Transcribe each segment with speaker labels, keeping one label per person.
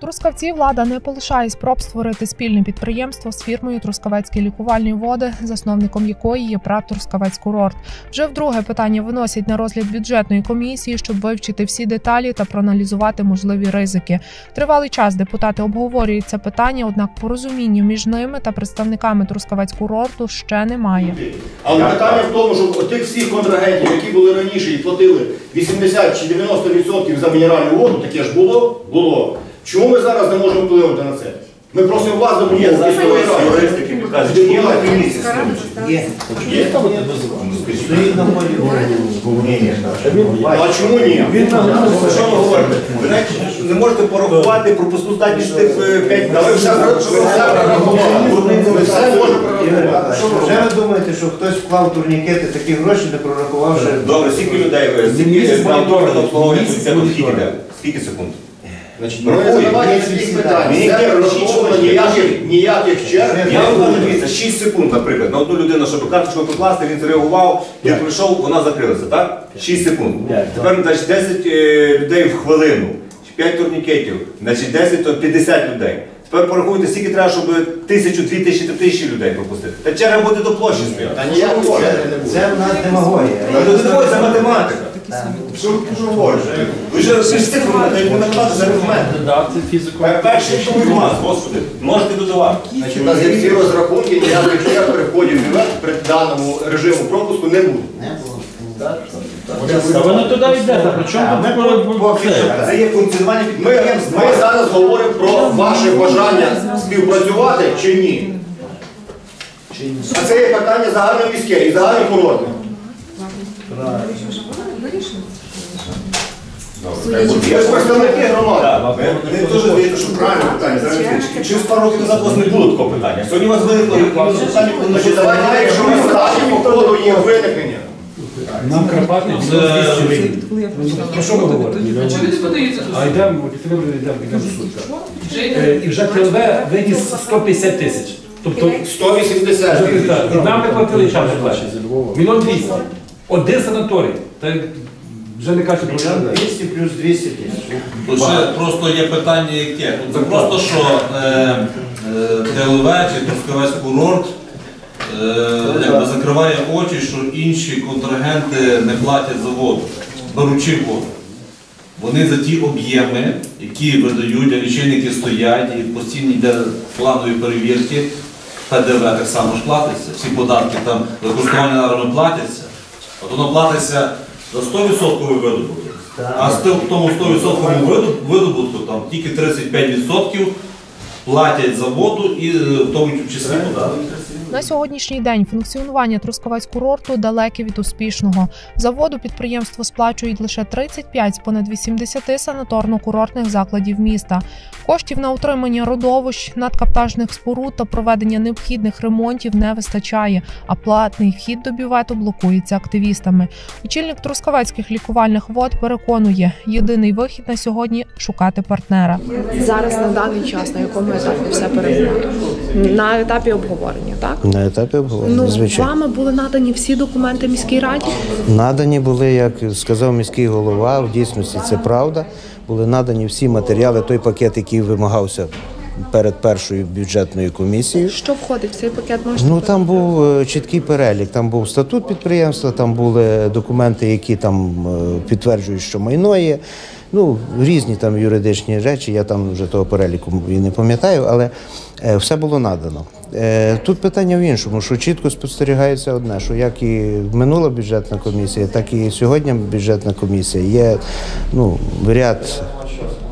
Speaker 1: Трускавці влада не полишає спроб створити спільне підприємство з фірмою Трускавецькі лікувальні води, засновником якої є ПРАТ Трускавець Курорт. Вже вдруге питання виносять на розгляд бюджетної комісії, щоб вивчити всі деталі та проаналізувати можливі ризики. Тривалий час депутати обговорюють це питання, однак порозуміння між ними та представниками Трускавець курорту ще немає.
Speaker 2: Але питання в тому, що тих всіх контрагентів, які були раніше і платили 80 чи 90% за мінеральну воду, таке ж було? Було. Чому ми зараз не можемо впливати на це? Ми просимо вас допомогти.
Speaker 3: Є зараз юристики що є.
Speaker 4: Є.
Speaker 2: Є?
Speaker 4: Стоїть на полі.
Speaker 2: А чому ні?
Speaker 3: Він що ви говорите? Ви не можете порахувати пропускну здатність тих 5
Speaker 2: Та ви все прорахували. Все можете прорахувати.
Speaker 4: Вже ви думаєте, що хтось вклав турнікети, такі гроші, не прорахувавши?
Speaker 3: Добре, скільки людей ви? Скільки моніторинг обслуговування це підхід іде? Скільки секунд?
Speaker 2: Значить, ми не задавайте таких питань. Це прораховано ніяких, ніяких черг.
Speaker 3: Я вам кажу, дивіться, 6 секунд, наприклад, на одну людину, щоб карточку покласти, він зреагував, він прийшов, вона закрилася, так? 6 секунд. Тепер, значить, 10 е, людей в хвилину, 5 турнікетів, значить 10, то 50 людей. Тепер порахуйте, скільки треба, щоб тисячу, дві тисячі, три тисячі людей пропустити. Та черга буде до площі стояти.
Speaker 2: Та ніякої черги не буде.
Speaker 4: Це в нас демагогія.
Speaker 3: Це математика. Що ви що говорите? Ви ж ви ж цифру не не це арифметика.
Speaker 5: Додати фізику.
Speaker 3: Перший інформат, господи, можете додавати.
Speaker 2: Значить, у нас є всі розрахунки, ніяких черг при вході в бювет при даному режиму пропуску не буде.
Speaker 5: Та воно туди йде, та при чому тут
Speaker 4: поки що.
Speaker 5: це?
Speaker 3: Є функціонування
Speaker 2: Ми,
Speaker 3: підприємства.
Speaker 2: ми зараз говоримо про ваше бажання співпрацювати чи ні. А це є питання загальноміське і загальнокурортне. Ви ж представники громади.
Speaker 3: Мені дуже здається, що правильне питання. Зараз чи- Через пару років назад у вас не було такого питання. Сьогодні у вас виникло питання, коли
Speaker 2: Значить, давайте якщо ми скажемо по ходу їх виникнення.
Speaker 5: Нам Карпати це... Про що ви говорите? А йдемо, йдемо, йдемо, йдемо в суд. так. Е, І вже ТЛВ виніс 150 тисяч. Тобто,
Speaker 2: 180 тисяч.
Speaker 5: і нам не платили час не платять. Мільйон 200. Один санаторій. Та вже не кажуть про що.
Speaker 4: 200 плюс 200 тисяч.
Speaker 6: Тут ще просто є питання яке. Тут не просто, що е, е, ТЛВ чи Трускавець курорт е, якби закриває очі, що інші контрагенти не платять за воду, беручи воду. Вони за ті об'єми, які видають, а лічильники стоять і постійно йде планові перевірки, ПДВ так само ж платиться, всі податки там за користування надарами платяться, от воно платиться за 100% видобуток. А з тим- в тому 100% виду- видобутку там тільки 35% платять за воду і е, в тому числі податки.
Speaker 1: На сьогоднішній день функціонування Трускавець курорту далеке від успішного. За воду підприємство сплачують лише 35 з понад 80 санаторно-курортних закладів міста. Коштів на утримання родовищ, надкаптажних споруд та проведення необхідних ремонтів не вистачає, а платний вхід до бювету блокується активістами. Очільник Трускавецьких лікувальних вод переконує, єдиний вихід на сьогодні шукати партнера.
Speaker 7: Зараз на даний час на якому етапі все перебуває? На етапі обговорення, так?
Speaker 4: На етапі обговорення,
Speaker 7: Ну,
Speaker 4: звичайно.
Speaker 7: вами були надані всі документи міській раді.
Speaker 4: Надані були, як сказав міський голова, в дійсності це правда. Були надані всі матеріали, той пакет, який вимагався перед першою бюджетною комісією.
Speaker 7: Що входить в цей пакет? Можете
Speaker 4: Ну там був е, чіткий перелік. Там був статут підприємства, там були документи, які там е, підтверджують, що майно є. Ну, різні там юридичні речі, я там вже того переліку і не пам'ятаю, але е, все було надано. Е, Тут питання в іншому, що чітко спостерігається одне, що як і минула бюджетна комісія, так і сьогодні бюджетна комісія є ну, ряд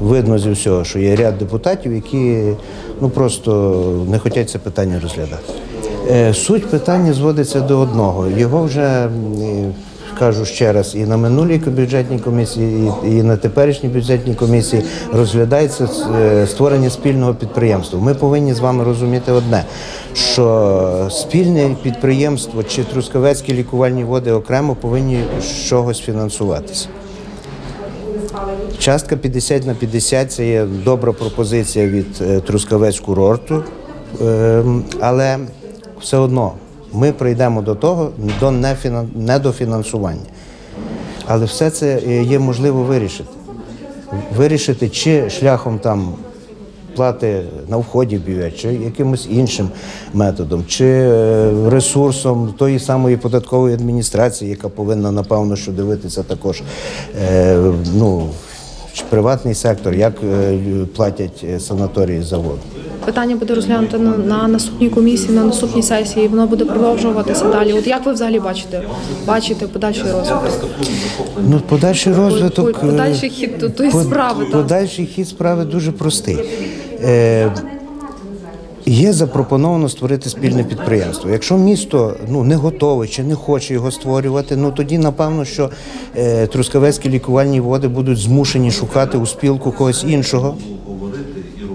Speaker 4: видно зі всього, що є ряд депутатів, які ну просто не хочуть це питання розглядати. Е, Суть питання зводиться до одного. Його вже кажу ще раз, і на минулій бюджетній комісії, і, на теперішній бюджетній комісії розглядається е, створення спільного підприємства. Ми повинні з вами розуміти одне, що спільне підприємство чи трускавецькі лікувальні води окремо повинні з чогось фінансуватися. Частка 50 на 50 – це є добра пропозиція від е, Трускавець курорту, Ем, але все одно ми прийдемо до того до недофінансування. Але все це е, є можливо вирішити. Вирішити чи шляхом там плати на вході бюджет, чи якимось іншим методом, чи е, ресурсом тої самої податкової адміністрації, яка повинна напевно що дивитися також. е, ну, приватний сектор, як е, платять е, санаторії за воду.
Speaker 7: Питання буде розглянуто на, на наступній комісії, на наступній сесії. і Воно буде продовжуватися далі. От як ви взагалі бачите? Бачите подальший розвиток?
Speaker 4: Ну, подальший розвиток. е,
Speaker 7: Подальший хід до тої справи. так.
Speaker 4: Подальший хід справи дуже простий. Є запропоновано створити спільне підприємство. Якщо місто ну не готове чи не хоче його створювати, ну тоді напевно, що е, трускавецькі лікувальні води будуть змушені шукати у спілку когось іншого.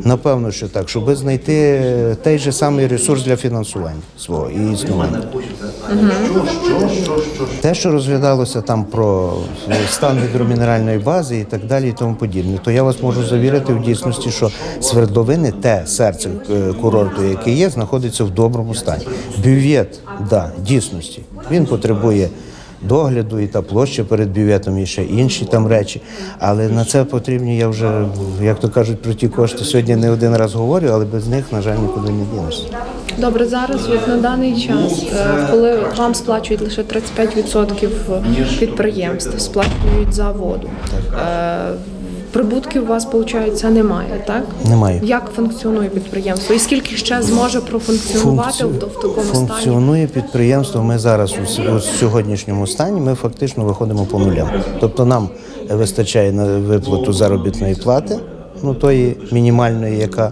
Speaker 4: Напевно, що так, щоб знайти е, той же самий ресурс для фінансування свого і існування. Те, що розглядалося там про стан гідромінеральної бази і так далі, і тому подібне, то я вас можу завірити в дійсності, що свердловини, те серце е, курорту, яке є, знаходиться в доброму стані. Бюв'єт, да, дійсності. Він потребує догляду і та площа перед бюветом, і ще інші там речі. Але на це потрібні, я вже, як то кажуть, про ті кошти сьогодні не один раз говорю, але без них, на жаль, нікуди не дінешся.
Speaker 7: Добре, зараз от на даний час, е, коли вам сплачують лише 35% підприємств, сплачують за воду. Е, Прибутків у вас, виходить, немає, так?
Speaker 4: Немає.
Speaker 7: Як функціонує підприємство? І скільки ще зможе профункціонувати в, в такому стані?
Speaker 4: Функціонує підприємство. Ми зараз у, у сьогоднішньому стані ми фактично виходимо по нулям. Тобто нам вистачає на виплату заробітної плати, ну тої мінімальної, яка,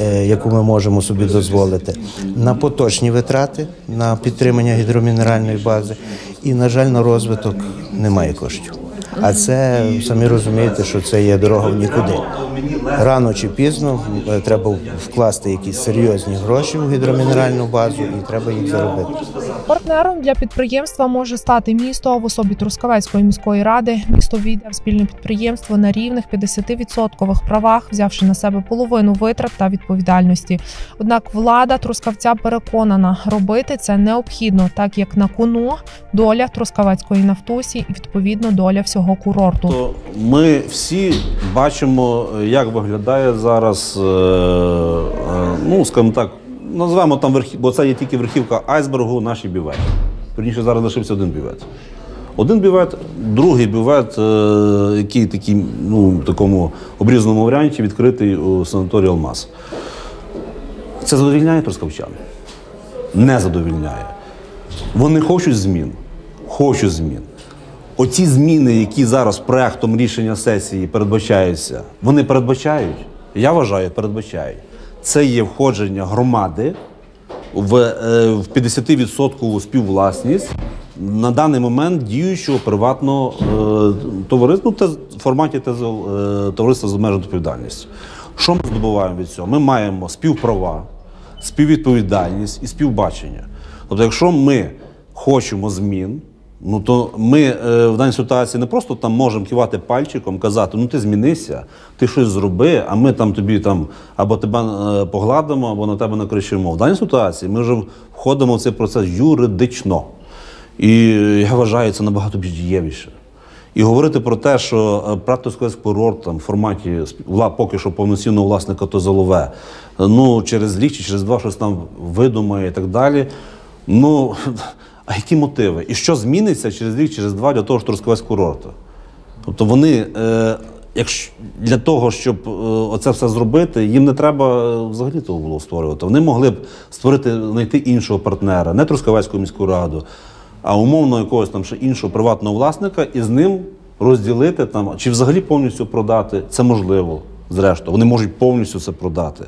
Speaker 4: е, яку ми можемо собі дозволити, на поточні витрати, на підтримання гідромінеральної бази. І, на жаль, на розвиток немає коштів. А це самі розумієте, що це є дорога в нікуди. Рано чи пізно е, треба вкласти якісь серйозні гроші в гідромінеральну базу, і треба їх заробити.
Speaker 1: Партнером для підприємства може стати місто в особі Трускавецької міської ради. Місто війде в спільне підприємство на рівних 50% правах, взявши на себе половину витрат та відповідальності. Однак влада Трускавця переконана, робити це необхідно, так як на кону доля Трускавецької нафтусі і відповідно доля всього курорту.
Speaker 8: То ми всі бачимо, як виглядає зараз, е, е, ну, скажімо так, назвемо там верхів, бо це є тільки верхівка айсбергу, наші бювети. Вірніше, зараз лишився один бювет. Один бювет, другий бювет, е, який такий, ну, в такому обрізаному варіанті відкритий у санаторії Алмаз. Це задовільняє трускавчан? Не задовільняє. Вони хочуть змін, хочуть змін. Оці зміни, які зараз проектом рішення сесії передбачаються, вони передбачають. Я вважаю, передбачають. Це є входження громади в, е, в 50% співвласність на даний момент діючого приватного е, товариства, ну, в форматі ТЗ, е, товариства з обмеженою відповідальністю. Що ми здобуваємо від цього? Ми маємо співправа, співвідповідальність і співбачення. Тобто, якщо ми хочемо змін, ну то ми е, в даній ситуації не просто там можемо кивати пальчиком, казати, ну ти змінися, ти щось зроби, а ми там тобі там або тебе е, погладимо, або на тебе накричимо. В даній ситуації ми вже входимо в цей процес юридично. І я вважаю, це набагато більш дієвіше. І говорити про те, що е, Пратовський курорт там в форматі поки що повноцінного власника то залове, ну через рік чи через два щось там видумає і так далі. Ну а які мотиви? І що зміниться через рік, через два для того, щоб Трускавець курорту? Тобто вони, е, якщо для того, щоб е, оце все зробити, їм не треба е, взагалі того було створювати. Вони могли б створити, знайти іншого партнера, не Трускавецьку міську раду, а умовно якогось там ще іншого приватного власника і з ним розділити там, чи взагалі повністю продати. Це можливо, зрештою. Вони можуть повністю це продати.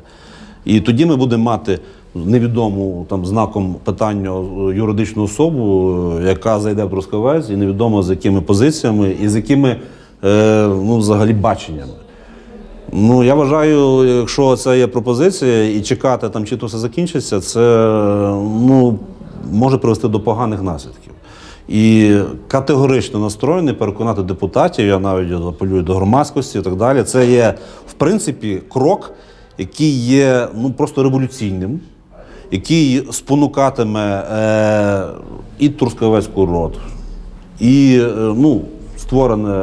Speaker 8: І тоді ми будемо мати невідому там знаком питання юридичну особу, е, яка зайде в Трускавець, і невідомо з якими позиціями і з якими е, ну, взагалі баченнями. Ну, я вважаю, якщо це є пропозиція і чекати там, чи то все закінчиться, це ну, може привести до поганих наслідків. І категорично настроєний переконати депутатів, я навіть апелюю до громадськості і так далі. Це є, в принципі, крок, який є ну, просто революційним, який спонукатиме е, і Трускавець курорт, і е, ну, створене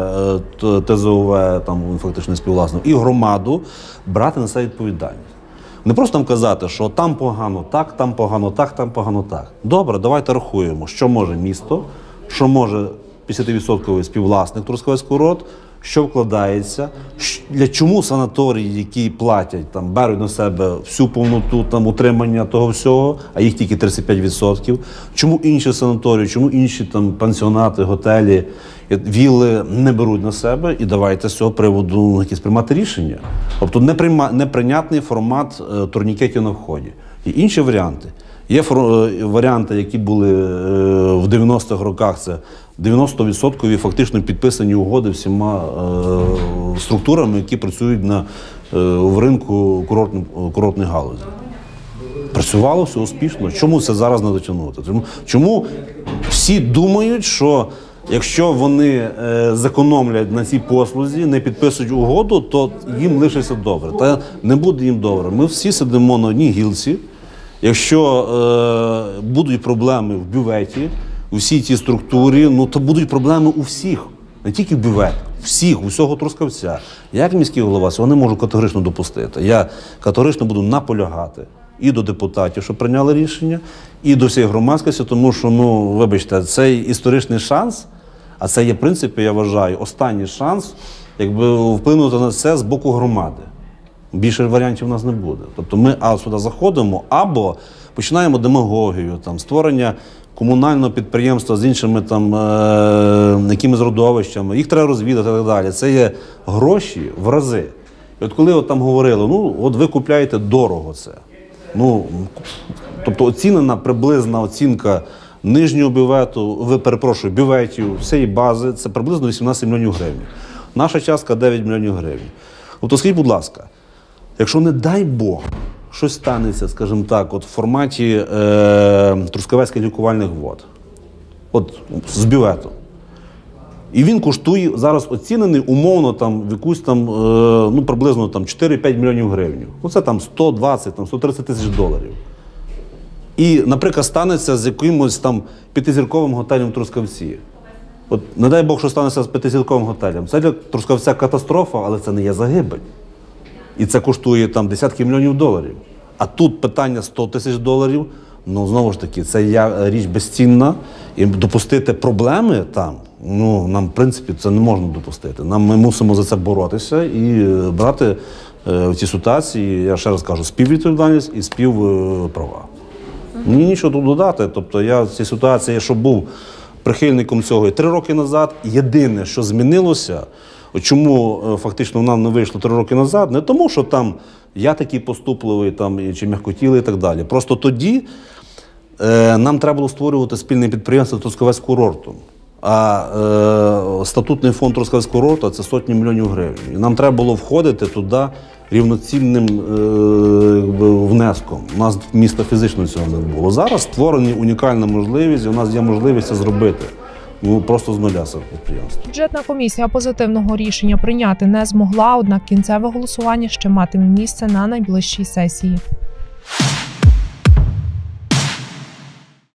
Speaker 8: е, ТЗОВ, там фактично співвласник, і громаду брати на себе відповідальність. Не просто там казати, що там погано так, там погано так, там погано так. Добре, давайте рахуємо, що може місто, що може 50% співвласник Трускавець курорт, що вкладається, для чому санаторії, які платять, там беруть на себе всю повноту там утримання того всього, а їх тільки 35%. Чому інші санаторії, чому інші там пансіонати, готелі, е, вілли не беруть на себе, і давайте з цього приводу ну, якісь приймати рішення. Тобто неприйма- неприйнятний формат е, турнікетів на вході. І інші варіанти. Є е, варіанти, які були е, в 90-х роках. Це 90% фактично підписані угоди всіма е, структурами, які працюють на в ринку курортної галузі. Працювало все успішно. Чому це зараз не дотягнути? Чому, всі думають, що якщо вони зекономлять на цій послузі, не підписують угоду, то їм лишиться добре. Та не буде їм добре. Ми всі сидимо на одній гілці. Якщо е, будуть проблеми в бюветі, у всій цій структурі, ну то будуть проблеми у всіх, не тільки в бюветі, всіх, усього трускавця. Я, як міський голова, цього не можу категорично допустити. Я категорично буду наполягати і до депутатів, що прийняли рішення, і до всієї громадськості, тому що, ну, вибачте, цей історичний шанс, а це є, в принципі, я вважаю, останній шанс, якби вплинути на це з боку громади. Більше варіантів у нас не буде. Тобто ми а сюди заходимо, або починаємо демагогію, там, створення комунального підприємства з іншими там, е- якимись родовищами, їх треба розвідати і так далі. Це є гроші в рази. І от коли от там говорили, ну от ви купляєте дорого це. Ну, тобто оцінена приблизна оцінка нижнього бювету, ви перепрошую, бюветів, всієї бази, це приблизно 18 мільйонів гривень. Наша частка 9 мільйонів гривень. Тобто, скажіть, будь ласка, якщо не дай Бог щось станеться, скажімо так, от в форматі е, Трускавецьких лікувальних вод, от з бювету. І він коштує зараз оцінений умовно там в якусь там е, ну приблизно там 4-5 мільйонів гривень. Ну це там 120, там 130 тисяч доларів. І, наприклад, станеться з якимось там п'ятизірковим готелем Трускавці. От не дай Бог, що станеться з п'ятизірковим готелем. Це для Трускавця катастрофа, але це не є загибель. І це коштує там десятки мільйонів доларів. А тут питання 100 тисяч доларів. Ну знову ж таки, це я річ безцінна. І допустити проблеми там. Ну нам, в принципі, це не можна допустити. Нам ми мусимо за це боротися і е, брати е, в цій ситуації, я ще раз кажу, співвідповідальність і співправа. Мені нічого тут додати. Тобто я в цій ситуації, що був прихильником цього і три роки назад. Єдине, що змінилося, чому е, фактично нам не вийшло три роки назад, не тому, що там я такий поступливий там, чи м'якотілий і так далі. Просто тоді е, нам треба було створювати спільне підприємство Трускавець курорту. А е, статутний фонд Трускавецького курорту це сотні мільйонів гривень. І нам треба було входити туди рівноцінним е, внеском. У нас міста фізично цього не було. Зараз створена унікальна можливість, і у нас є можливість це зробити. Ну просто з нуля це підприємство.
Speaker 1: Бюджетна комісія позитивного рішення прийняти не змогла, однак кінцеве голосування ще матиме місце на найближчій сесії.